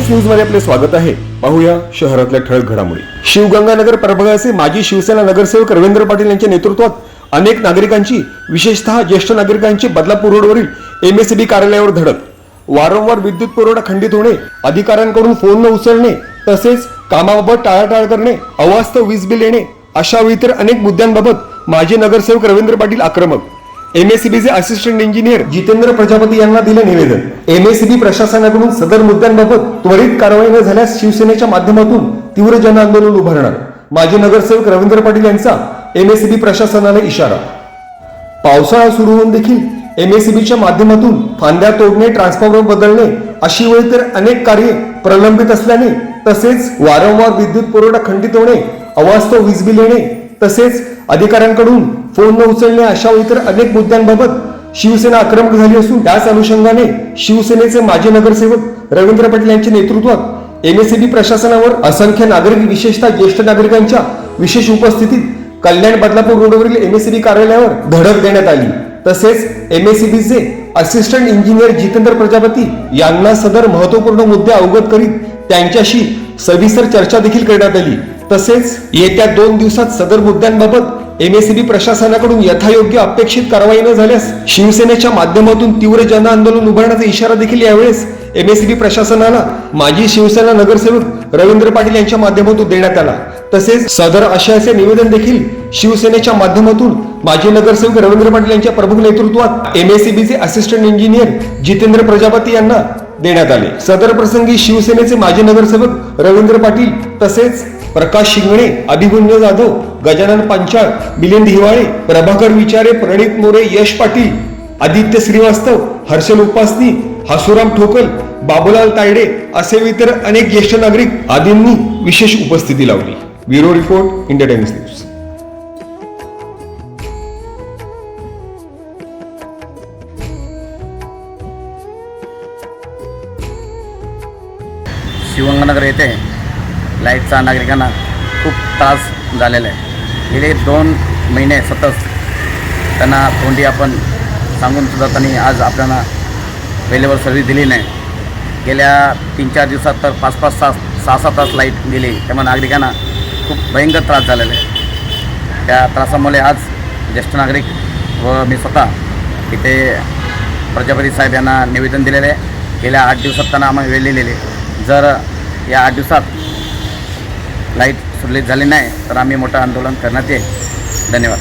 Times न्यूजमध्ये आपले स्वागत आहे. पाहूया शहरातल्या ठळक घडामोडी. शिवगंगानगर प्रभागाचे माजी शिवसेना नगरसेवक रवींद्र पाटील यांच्या नेतृत्वात अनेक नागरिकांची विशेषतः ज्येष्ठ नागरिकांची बदलापूर रोडवरील एमएसबी कार्यालयावर धडक. वारंवार विद्युत पुरवठा खंडित होणे अधिकाऱ्यांकडून फोन न उचलणे तसेच कामाबाबत टाळाटाळ करणे अवास्तव वीज बिल येणे अशा वेळी तर अनेक मुद्द्यांबाबत माजी नगरसेवक रवींद्र पाटील आक्रमक. एमएससीबीचे असिस्टंट इंजिनियर जितेंद्र प्रजापती यांना दिले निवेदन. एमएससीबी प्रशासनाकडून सदर मुद्द्यांबाबत त्वरित कारवाई न झाल्यास शिवसेनेच्या माध्यमातून तीव्र जन आंदोलन उभारणार. माजी नगरसेवक रवींद्र पाटील यांचा एमएससीबी प्रशासनाला इशारा. पावसाळा सुरू होऊन देखील एमएससीबीच्या माध्यमातून फांद्या तोडणे ट्रान्सफॉर्मर बदलणे अशी वेळी तर अनेक कार्ये प्रलंबित असल्याने तसेच वारंवार विद्युत पुरवठा खंडित होणे अवास्तव वीज बिल येणे तसेच अधिकाऱ्यांकडून फोन न उचलणे अशा इतर अनेक मुद्द्यांबाबत शिवसेना आक्रमक झाली असून त्याच अनुषंगाने शिवसेनेचे माजी नगरसेवक रवींद्र पाटील यांच्या नेतृत्वात एमएससीबी प्रशासनावर असंख्य नागरिक विशेषतः ज्येष्ठ नागरिकांच्या विशेष उपस्थितीत कल्याण बदलापूर रोडवरील एमएससीबी कार्यालयावर धडक देण्यात आली. तसेच एमएससीबीचे असिस्टंट इंजिनियर जितेंद्र प्रजापती यांना सदर महत्त्वपूर्ण मुद्दे अवगत करीत त्यांच्याशी सविस्तर चर्चा देखील करण्यात आली. तसेच येत्या दोन दिवसात सदर मुद्द्यांबाबत एमएससीबी प्रशासनाकडून यथायोग्य अपेक्षित कारवाई न झाल्यास शिवसेनेच्या माध्यमातून तीव्र जन आंदोलन उभारण्याचा इशारा देखील यावेळेस एमएससीबी प्रशासनाला माजी शिवसेना नगरसेवक रवींद्र पाटील यांच्या माध्यमातून देण्यात आला. तसेच सदर आशयाचे निवेदन देखील शिवसेनेच्या माध्यमातून माजी नगरसेवक रवींद्र पाटील यांच्या प्रमुख नेतृत्वात एमएससीबीचे असिस्टंट इंजिनियर जितेंद्र प्रजापती यांना देण्यात आले. सदर प्रसंगी शिवसेनेचे माजी नगरसेवक रवींद्र पाटील तसेच प्रकाश शिंगणे अभिमन्यू जाधव गजानन पांचाळ मिलिंद हिवाळे प्रभाकर विचारे प्रणित मोरे यश पाटील आदित्य श्रीवास्तव हर्षल उपासनी हासुराम ठोकल बाबूलाल तायडे असे इतर अनेक ज्येष्ठ नागरिक आदींनी विशेष उपस्थिती लावली. Bureau report India Times news. Shivganganagar येथे लाईटचा नागरिकांना खूप त्रास झालेला आहे. गेले दोन महिने सतत त्यांना तोंडी आपण सांगून सुद्धा त्यांनी आज आपल्याला वेळेवर सर्व्हिस दिली नाही. गेल्या तीन चार दिवसात तर पाच पाच सहा सहा सहा तास लाइट गेली. त्यामुळे नागरिकांना खूप भयंकर त्रास झालेला आहे. त्या त्रासामुळे आज ज्येष्ठ नागरिक व मी स्वतः इथे प्रजापती साहेब यांना निवेदन दिलेले आहे. गेल्या आठ दिवसात त्यांना आम्हाला वेळ लिहिलेले जर या आठ दिवसात लाइट सुरळीत झाली नाही तर आम्ही मोठं आंदोलन करण्यात येईल. धन्यवाद.